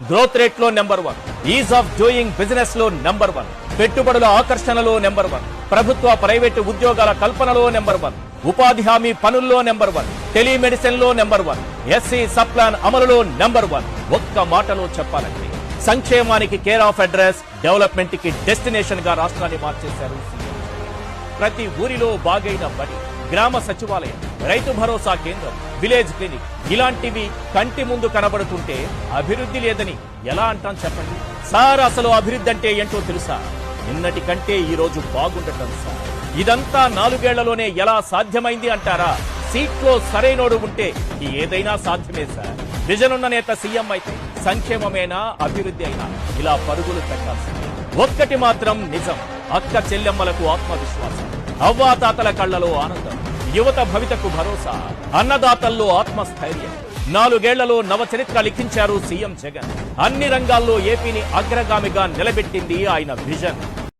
Growth రేట్లో number one ease of doing బిజినెస్లో number one పెట్టుబడుల ఆకర్షణలో నెంబర్ వన్ ప్రభుత్వ ప్రైవేటు ఉద్యోగాల కల్పనలో నెంబర్ వన్ ఉపాధి హామీ పనుల్లో నెంబర్ వన్ టెలిమెడిసిన్లో నెంబర్ వన్ ఎస్సీ సప్లాన్ అమలులో నెంబర్ వన్ ఒక్క మాటలో చెప్పాలంటే సంక్షేమానికి కేర్ ఆఫ్ అడ్రస్ డెవలప్మెంట్కి డెస్టినేషన్గా రాష్ట్రాన్ని మార్చేశారు సీఎం. ప్రతి ఊరిలో బాగైన పని. గ్రామ సచివాలయం రైతు భరోసా కేంద్రం విలేజ్ క్లినిక్ ఇలాంటివి కంటి ముందు కనబడుతుంటే అభివృద్ధి లేదని ఎలా అంటాం చెప్పండి? సార్ అసలు అభివృద్ధి అంటే ఏంటో తెలుసా? నిన్నటి కంటే ఈ రోజు బాగుండటం సార్. ఇదంతా నాలుగేళ్ళలోనే ఎలా సాధ్యమైంది అంటారా? సీట్లో సరైనోడు ఉంటే ఏదైనా సాధ్యమే సార్. విజన్ ఉన్న నేత సీఎం అయితే సంక్షేమమేనా అభివృద్ధి అయినా? ఇలా పరుగులు పెట్టాల్సింది. ఒక్కటి మాత్రం నిజం. అక్క చెల్లెమ్మలకు ఆత్మవిశ్వాసం. అవ్వాతాతల కళ్ళలో ఆనందం. యువత భవితకు భరోసా. అన్నదాతల్లో ఆత్మస్థైర్యం. నాలుగేళ్ళలో నవచరిత్ర లిఖించారు సీఎం జగన్. అన్ని రంగాల్లో ఏపీని అగ్రగామిగా నిలబెట్టింది ఆయన విజన్.